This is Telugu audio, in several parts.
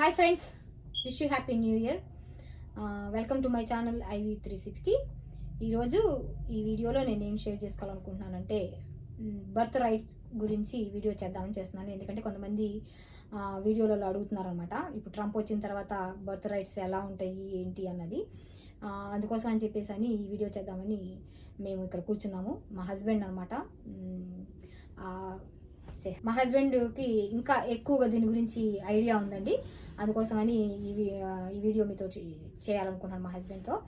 Hi friends wish you happy new year welcome to my channel IV three sixty ఈరోజు ఈ వీడియోలో నేను ఏం షేర్ చేసుకోవాలనుకుంటున్నానంటే బర్త్ రైట్స్ గురించి వీడియో చేద్దామని చేస్తున్నాను. ఎందుకంటే కొంతమంది వీడియోలలో అడుగుతున్నారనమాట ఇప్పుడు ట్రంప్ వచ్చిన తర్వాత బర్త్ రైట్స్ ఎలా ఉంటాయి ఏంటి అన్నది. అందుకోసం అని చెప్పేసి అని ఈ వీడియో చేద్దామని మేము ఇక్కడ కూర్చున్నాము. మా హస్బెండ్ అనమాట మా హస్బెండ్కి ఇంకా ఎక్కువగా దీని గురించి ఐడియా ఉందండి. అందుకోసమని ఈ వీ- ఈ వీడియో మీతో చేయాలనుకున్నాను మా హస్బెండ్తో.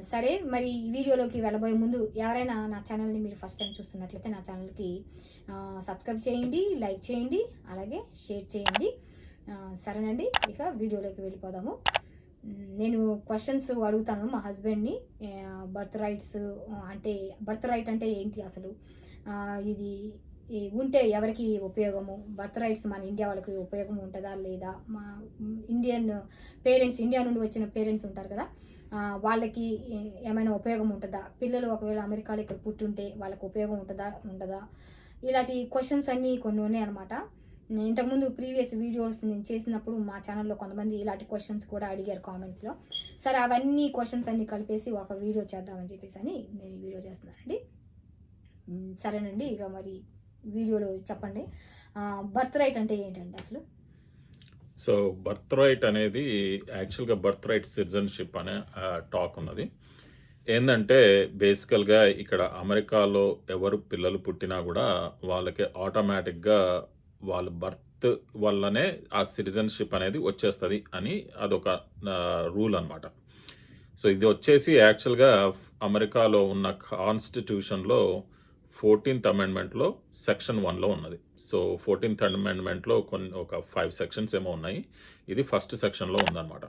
సరే మరి ఈ వీడియోలోకి వెళ్ళబోయే ముందు ఎవరైనా నా ఛానల్ని మీరు ఫస్ట్ టైం చూస్తున్నట్లయితే నా ఛానల్కి సబ్స్క్రైబ్ చేయండి లైక్ చేయండి అలాగే షేర్ చేయండి. సరేనండి ఇక వీడియోలోకి వెళ్ళిపోదాము. నేను క్వశ్చన్స్ అడుగుతాను మా హస్బెండ్ని. బర్త్ రైట్స్ అంటే బర్త్ రైట్ అంటే ఏంటి అసలు? ఇది ఈ ఉంటే ఎవరికి ఉపయోగము? బర్త్ రైట్స్ మన ఇండియా వాళ్ళకి ఉపయోగం ఉంటుందా లేదా? మా ఇండియన్ పేరెంట్స్ ఇండియా నుండి వచ్చిన పేరెంట్స్ ఉంటారు కదా వాళ్ళకి ఏమైనా ఉపయోగం ఉంటుందా? పిల్లలు ఒకవేళ అమెరికాలో ఇక్కడ పుట్టుంటే వాళ్ళకి ఉపయోగం ఉంటుందా ఉండదా? ఇలాంటి క్వశ్చన్స్ అన్నీ కొన్ని ఉన్నాయి అనమాట ఇంతకుముందు ప్రీవియస్ వీడియోస్ నేను చేసినప్పుడు మా ఛానల్లో కొంతమంది ఇలాంటి క్వశ్చన్స్ కూడా అడిగారు కామెంట్స్లో సరే అవన్నీ క్వశ్చన్స్ అన్నీ కలిపేసి ఒక వీడియో చేద్దామని చెప్పేసి అని నేను వీడియో చేస్తున్నానండి. సరేనండి ఇక మరి వీడియోలో చెప్పండి. బర్త్ రైట్ అంటే ఏంటండి అసలు? సో బర్త్ రైట్ అనేది యాక్చువల్గా బర్త్ రైట్ సిటిజన్షిప్ అనే టాక్ ఉన్నది. ఏంటంటే బేసికల్గా ఇక్కడ అమెరికాలో ఎవరు పిల్లలు పుట్టినా కూడా వాళ్ళకి ఆటోమేటిక్గా వాళ్ళ బర్త్ వల్లనే ఆ సిటిజన్షిప్ అనేది వచ్చేస్తుంది అని అదొక రూల్ అన్నమాట. సో ఇది వచ్చేసి యాక్చువల్గా అమెరికాలో ఉన్న కాన్స్టిట్యూషన్లో ఫోర్టీన్త్ అమెండ్మెంట్లో సెక్షన్ వన్లో ఉన్నది. సో ఫోర్టీన్త్ అమెండ్మెంట్లో కొన్ని ఒక ఫైవ్ సెక్షన్స్ ఏమో ఉన్నాయి. ఇది ఫస్ట్ సెక్షన్లో ఉందన్నమాట.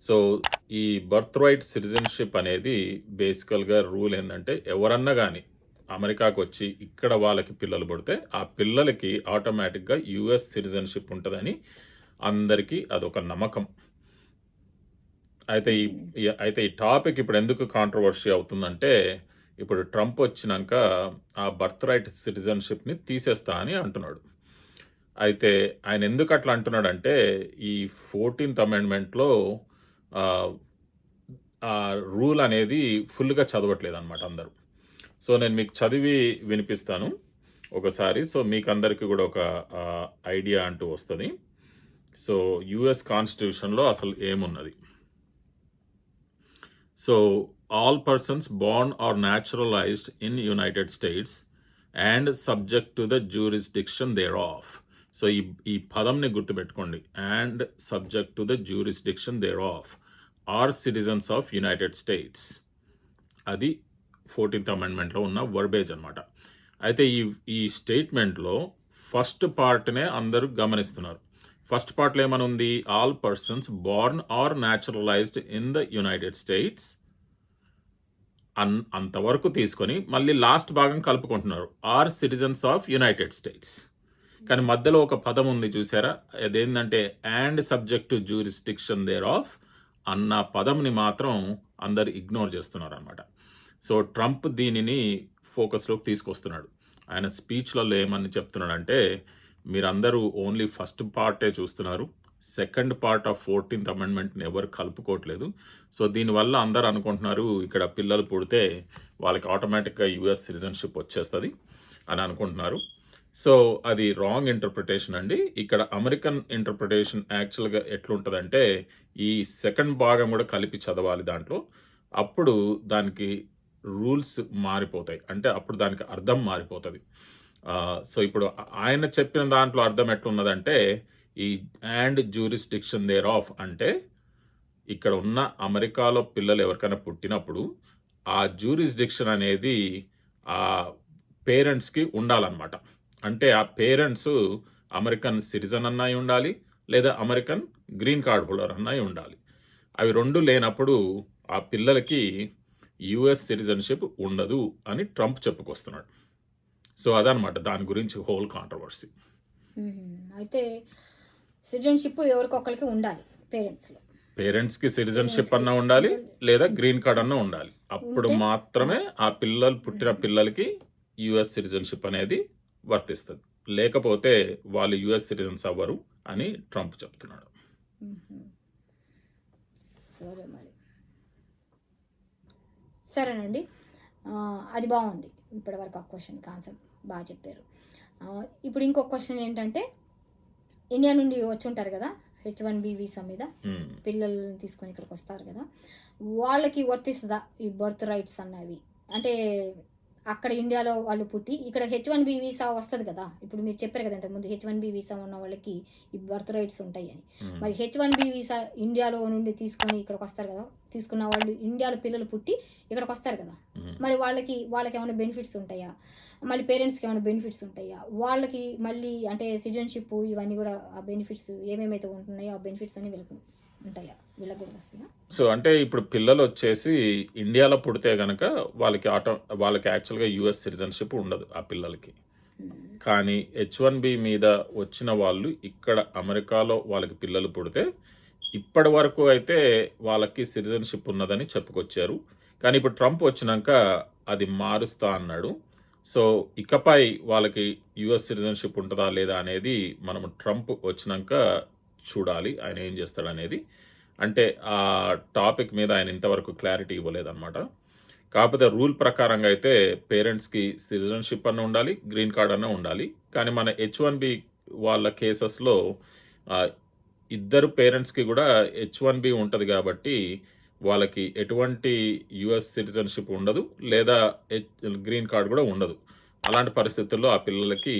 సో ఈ బర్త్ రైట్ సిటిజన్షిప్ అనేది బేసికల్గా రూల్ ఏంటంటే ఎవరన్నా కానీ అమెరికాకు వచ్చి ఇక్కడ వాళ్ళకి పిల్లలు పుడితే ఆ పిల్లలకి ఆటోమేటిక్గా యుఎస్ సిటిజన్షిప్ ఉంటుందని అందరికీ అదొక నమ్మకం. అయితే ఈ ఈ- అయితే ఈ టాపిక్ ఇప్పుడు ఎందుకు కాంట్రవర్సీ అవుతుందంటే ఇప్పుడు ట్రంప్ వచ్చినాక ఆ బర్త్ రైట్ సిటిజన్షిప్ని తీసేస్తా అని అంటున్నాడు. అయితే ఆయన ఎందుకు అట్లా అంటున్నాడంటే ఈ ఫోర్టీన్త్ అమెండ్మెంట్లో ఆ రూల్ అనేది ఫుల్గా చదవట్లేదు అనమాట అందరూ. సో నేను మీకు చదివి వినిపిస్తాను ఒకసారి. సో మీకు అందరికీ కూడా ఒక ఐడియా అంటూ వస్తుంది. సో యుఎస్ కాన్స్టిట్యూషన్లో అసలు ఏమున్నది? So all persons born or naturalized in united states and subject to the jurisdiction thereof. So ఈ ఈ పదంని గుర్తుపెట్టుకోండి. And subject to the jurisdiction thereof are citizens of United States అది ఫోర్టీన్త్ అమెండ్మెంట్లో ఉన్న వర్బేజ్ అనమాట అయితే ఈ ఈ స్టేట్మెంట్లో ఫస్ట్ పార్ట్నే అందరూ గమనిస్తున్నారు. ఫస్ట్ పార్ట్లో ఏమనుంది? ఉంది all persons born or naturalized in the United States అన్ అంతవరకు తీసుకొని మళ్ళీ లాస్ట్ భాగం కలుపుకుంటున్నారు. Are citizens of United States. కానీ మధ్యలో ఒక పదం ఉంది చూసారా? అదేంటంటే and subject to jurisdiction thereof అన్న పదంని మాత్రం అందరు ఇగ్నోర్ చేస్తున్నారు అనమాట సో ట్రంప్ దీనిని ఫోకస్లోకి తీసుకొస్తున్నాడు. ఆయన స్పీచ్లలో ఏమని చెప్తున్నాడంటే మీరందరూ ఓన్లీ ఫస్ట్ పార్టే చూస్తున్నారు. సెకండ్ పార్ట్ ఆఫ్ ఫోర్టీన్త్ అమెండ్మెంట్ని ఎవరు కలుపుకోవట్లేదు. సో దీనివల్ల అందరు అనుకుంటున్నారు ఇక్కడ పిల్లలు పుడితే వాళ్ళకి ఆటోమేటిక్గా యుఎస్ సిటిజన్షిప్ వచ్చేస్తుంది అని అనుకుంటున్నారు. సో అది రాంగ్ ఇంటర్ప్రిటేషన్ అండి. ఇక్కడ అమెరికన్ ఇంటర్ప్రిటేషన్ యాక్చువల్గా ఎట్లుంటుందంటే ఈ సెకండ్ భాగం కూడా కలిపి చదవాలి దాంట్లో. అప్పుడు దానికి రూల్స్ మారిపోతాయి. అంటే అప్పుడు దానికి అర్థం మారిపోతుంది. సో ఇప్పుడు ఆయన చెప్పిన దాంట్లో అర్థం ఎట్లున్నదంటే ఈ అండ్ జ్యూరిస్డిక్షన్ దేర్ ఆఫ్ అంటే ఇక్కడ ఉన్న అమెరికాలో పిల్లలు ఎవరికైనా పుట్టినప్పుడు ఆ జ్యూరిస్డిక్షన్ అనేది ఆ పేరెంట్స్కి ఉండాలన్నమాట. అంటే ఆ పేరెంట్స్ అమెరికన్ సిటిజన్ అన్నాయి ఉండాలి లేదా అమెరికన్ గ్రీన్ కార్డ్ హోల్డర్ అన్నాయి ఉండాలి. అవి రెండు లేనప్పుడు ఆ పిల్లలకి యుఎస్ సిటిజన్షిప్ ఉండదు అని ట్రంప్ చెప్పుకొస్తున్నాడు. సో అదనమాట దాని గురించి హోల్ కాంట్రవర్సీ. అయితే సిటిజన్షిప్ ఎవరికొకరికి ఉండాలి పేరెంట్స్లో. పేరెంట్స్కి సిటిజన్షిప్ అన్న ఉండాలి లేదా గ్రీన్ కార్డ్ అన్న ఉండాలి. అప్పుడు మాత్రమే ఆ. పిల్లలు పుట్టిన పిల్లలకి యుఎస్ సిటిజన్షిప్ అనేది వర్తిస్తుంది. లేకపోతే వాళ్ళు యుఎస్ సిటిజన్స్ అవ్వరు అని ట్రంప్ చెప్తున్నాడు. సరే మరి. సరేనండి. అది బాగుంది. ఇప్పటివరకు ఆ క్వశ్చన్కి ఆన్సర్ బాగా చెప్పారు. ఇప్పుడు ఇంకొక క్వశ్చన్ ఏంటంటే ఇండియా నుండి వచ్చి ఉంటారు కదా హెచ్ వన్ బి వీసా మీద. మ్మ్. పిల్లల్ని తీసుకొని ఇక్కడికి వస్తారు కదా. వాళ్ళకి వర్తిస్తుందా ఈ బర్త్ రైట్స్ అన్నవి? అంటే అక్కడ ఇండియాలో వాళ్ళు పుట్టి ఇక్కడ హెచ్ వన్ బి వీసా వస్తుంది కదా. ఇప్పుడు మీరు చెప్పారు కదా ఇంతకుముందు హెచ్ వన్ బి వీసా ఉన్న వాళ్ళకి ఈ బర్త్ రైట్స్ ఉంటాయి అని. మరి హెచ్ వన్ బి వీసా ఇండియాలో నుండి తీసుకొని ఇక్కడికి వస్తారు కదా. తీసుకున్న వాళ్ళు ఇండియాలో పిల్లలు పుట్టి ఇక్కడికి వస్తారు కదా. మరి వాళ్ళకి వాళ్ళకి ఏమైనా బెనిఫిట్స్ ఉంటాయా? మళ్ళీ పేరెంట్స్కి ఏమైనా బెనిఫిట్స్ ఉంటాయా? వాళ్ళకి మళ్ళీ అంటే సిటిజన్షిప్ ఇవన్నీ కూడా ఆ బెనిఫిట్స్ ఏమేమైతే ఉంటున్నాయో ఆ బెనిఫిట్స్ అన్ని వీళ్ళకి ఉంటాయా? సో అంటే ఇప్పుడు పిల్లలు వచ్చేసి ఇండియాలో పుడితే గనక వాళ్ళకి ఆటో వాళ్ళకి యాక్చువల్గా యుఎస్ సిటిజన్షిప్ ఉండదు ఆ పిల్లలకి. కానీ హెచ్ వన్ బి మీద వచ్చిన వాళ్ళు ఇక్కడ అమెరికాలో వాళ్ళకి పిల్లలు పుడితే ఇప్పటి వరకు అయితే వాళ్ళకి సిటిజన్షిప్ ఉన్నదని చెప్పుకొచ్చారు. కానీ ఇప్పుడు ట్రంప్ వచ్చినాక అది మారుస్తా అన్నాడు. సో ఇకపై వాళ్ళకి యుఎస్ సిటిజన్షిప్ ఉంటుందా లేదా అనేది మనం ట్రంప్ వచ్చినాక చూడాలి. ఆయన ఏం చేస్తాడు అనేది అంటే ఆ టాపిక్ మీద ఆయన ఇంతవరకు క్లారిటీ ఇవ్వలేదన్నమాట. కాకపోతే రూల్ ప్రకారంగా అయితే పేరెంట్స్కి సిటిజన్షిప్ అన్న ఉండాలి గ్రీన్ కార్డ్ అన్న ఉండాలి. కానీ మన హెచ్ వన్ బి వాళ్ళ కేసెస్లో ఇద్దరు పేరెంట్స్కి కూడా హెచ్ వన్ బి ఉంటుంది కాబట్టి వాళ్ళకి ఎటువంటి యుఎస్ సిటిజన్షిప్ ఉండదు లేదా హెచ్ గ్రీన్ కార్డ్ కూడా ఉండదు. అలాంటి పరిస్థితుల్లో ఆ పిల్లలకి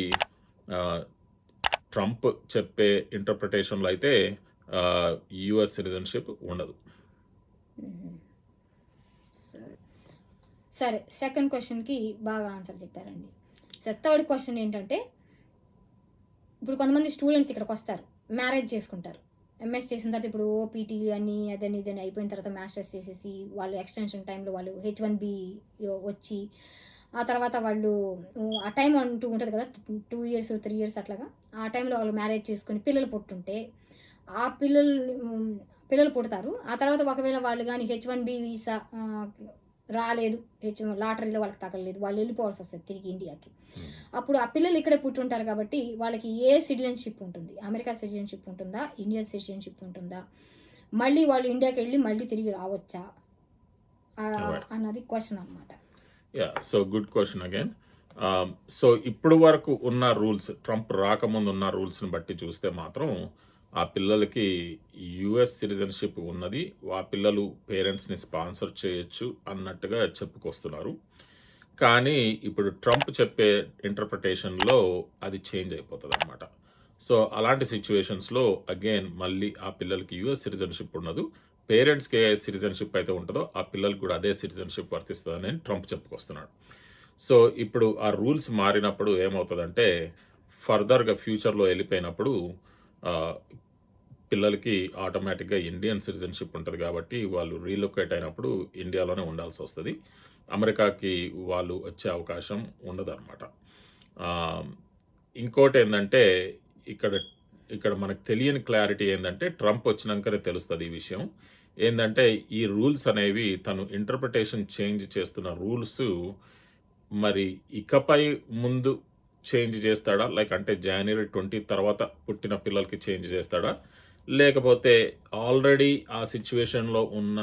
ట్రంప్ చెప్పే ఇంటర్ప్రిటేషన్లో అయితే యుఎస్ సిటిజన్షిప్ ఉండదు. సరే సరే. సెకండ్ క్వశ్చన్కి బాగా ఆన్సర్ చెప్పారండి. సరే థర్డ్ క్వశ్చన్ ఏంటంటే ఇప్పుడు కొంతమంది స్టూడెంట్స్ ఇక్కడికి వస్తారు మ్యారేజ్ చేసుకుంటారు. ఎంఎస్ చేసిన తర్వాత ఇప్పుడు ఓపీటీ అని అదని ఇదని అయిపోయిన తర్వాత మాస్టర్స్ చేసేసి వాళ్ళు ఎక్స్టెన్షన్ టైంలో వాళ్ళు హెచ్ వన్ బి వచ్చి ఆ తర్వాత వాళ్ళు ఆ టైం అంటూ ఉంటుంది కదా టూ ఇయర్స్ త్రీ ఇయర్స్ అట్లాగా ఆ టైంలో వాళ్ళు మ్యారేజ్ చేసుకుని పిల్లలు పుట్టుంటే ఆ పిల్లలు పిల్లలు పుడతారు. ఆ తర్వాత ఒకవేళ వాళ్ళు కానీ హెచ్ వన్ బి వీసా రాలేదు హెచ్ లాటరీలో వాళ్ళకి తగలలేదు వాళ్ళు వెళ్ళిపోవాల్సి వస్తుంది తిరిగి ఇండియాకి. అప్పుడు ఆ పిల్లలు ఇక్కడే పుట్టుంటారు కాబట్టి వాళ్ళకి ఏ సిటిజన్షిప్ ఉంటుంది? అమెరికా సిటిజన్షిప్ ఉంటుందా? ఇండియా సిటిజన్షిప్ ఉంటుందా? మళ్ళీ వాళ్ళు ఇండియాకి వెళ్ళి మళ్ళీ తిరిగి రావచ్చా. అన్నది క్వశ్చన్ అనమాట yeah so good question again so ఇప్పుడు వరకు ఉన్న రూల్స్ ట్రంప్ రాకముందు ఉన్న రూల్స్ని బట్టి చూస్తే మాత్రం ఆ పిల్లలకి యుఎస్ సిటిజన్షిప్ ఉన్నది. ఆ పిల్లలు పేరెంట్స్ని స్పాన్సర్ చేయొచ్చు అన్నట్టుగా చెప్పుకొస్తున్నారు. కానీ ఇప్పుడు ట్రంప్ చెప్పే ఇంటర్ప్రిటేషన్లో అది చేంజ్ అయిపోతుంది అనమాట సో అలాంటి సిచ్యువేషన్స్లో అగైన్ మళ్ళీ ఆ పిల్లలకి యుఎస్ సిటిజన్షిప్ ఉండదు పేరెంట్స్కి ఏ సిటిజన్షిప్ అయితే ఉంటుందో ఆ పిల్లలకు కూడా అదే సిటిజన్షిప్ వర్తిస్తుందని ట్రంప్ చెప్పుకొస్తున్నాడు. సో ఇప్పుడు ఆ రూల్స్ మారినప్పుడు ఏమవుతుందంటే ఫర్దర్గా ఫ్యూచర్లో వెళ్ళిపోయినప్పుడు పిల్లలకి ఆటోమేటిక్గా ఇండియన్ సిటిజన్షిప్ ఉంటుంది కాబట్టి వాళ్ళు రీలొకేట్ అయినప్పుడు ఇండియాలోనే ఉండాల్సి వస్తుంది. అమెరికాకి వాళ్ళు వచ్చే అవకాశం ఉండదన్నమాట. ఇంకోటి ఏంటంటే ఇక్కడ ఇక్కడ మనకు తెలియని క్లారిటీ ఏంటంటే ట్రంప్ వచ్చినాకనే తెలుస్తుంది ఈ విషయం. ఏంటంటే ఈ రూల్స్ అనేవి తను ఇంటర్ప్రిటేషన్ చేంజ్ చేస్తున్న రూల్స్ మరి ఇకపై ముందు చేంజ్ చేస్తాడా? లైక్ అంటే జనవరి ట్వంటీ తర్వాత పుట్టిన పిల్లలకి చేంజ్ చేస్తాడా? లేకపోతే ఆల్రెడీ ఆ సిచ్యువేషన్లో ఉన్న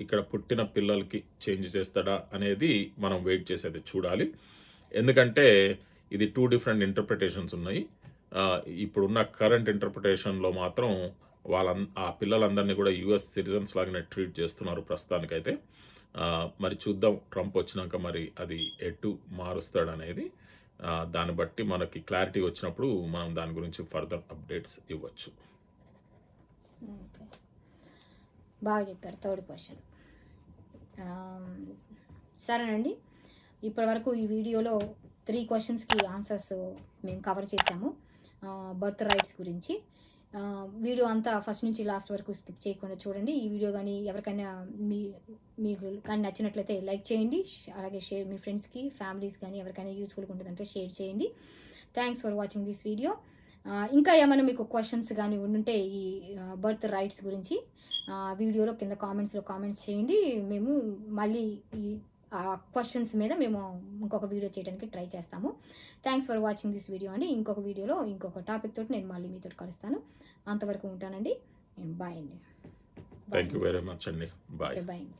ఇక్కడ పుట్టిన పిల్లలకి చేంజ్ చేస్తాడా అనేది మనం వెయిట్ చేసేది చూడాలి. ఎందుకంటే ఇది టూ డిఫరెంట్ ఇంటర్ప్రిటేషన్స్ ఉన్నాయి. ఇప్పుడున్న కరెంట్ ఇంటర్ప్రిటేషన్లో మాత్రం వాళ్ళ ఆ పిల్లలందరినీ కూడా యుఎస్ సిటిజన్స్ లాగానే ట్రీట్ చేస్తున్నారు ప్రస్తుతానికైతే. మరి చూద్దాం ట్రంప్ వచ్చినాక మరి అది ఎటు మారుస్తాడు అనేది దాన్ని బట్టి మనకి క్లారిటీ వచ్చినప్పుడు మనం దాని గురించి ఫర్దర్ అప్డేట్స్ ఇవ్వచ్చు. బాగా చెప్పారు థర్డ్ క్వశ్చన్. సరేనండి. ఇప్పటివరకు ఈ వీడియోలో త్రీ క్వశ్చన్స్కి ఆన్సర్స్ మేము కవర్ చేసాము బర్త్ రైట్స్ గురించి. వీడియో అంతా ఫస్ట్ నుంచి లాస్ట్ వరకు స్కిప్ చేయకుండా చూడండి. ఈ వీడియో కానీ ఎవరికైనా మీ మీకు కానీ నచ్చినట్లయితే లైక్ చేయండి. అలాగే షేర్ మీ ఫ్రెండ్స్కి ఫ్యామిలీస్ కానీ ఎవరికైనా యూస్ఫుల్గా ఉంటుందంటే షేర్ చేయండి. Thanks for watching this video. ఇంకా ఏమైనా మీకు క్వశ్చన్స్ కానీ ఉండుంటే ఈ బర్త్ రైట్స్ గురించి వీడియోలో కింద కామెంట్స్లో కామెంట్స్ చేయండి. మేము మళ్ళీ ఈ క్వశ్చన్స్ మీద మేము ఇంకొక వీడియో చేయడానికి ట్రై చేస్తాము. Thanks for watching this video అండి. ఇంకొక వీడియోలో ఇంకొక టాపిక్ తోటి నేను మళ్ళీ మీతో కలుస్తాను. అంతవరకు ఉంటానండి. బాయ్ అండి. థ్యాంక్ యూ వెరీ మచ్ అండి. బాయ్ బాయ్ అండి.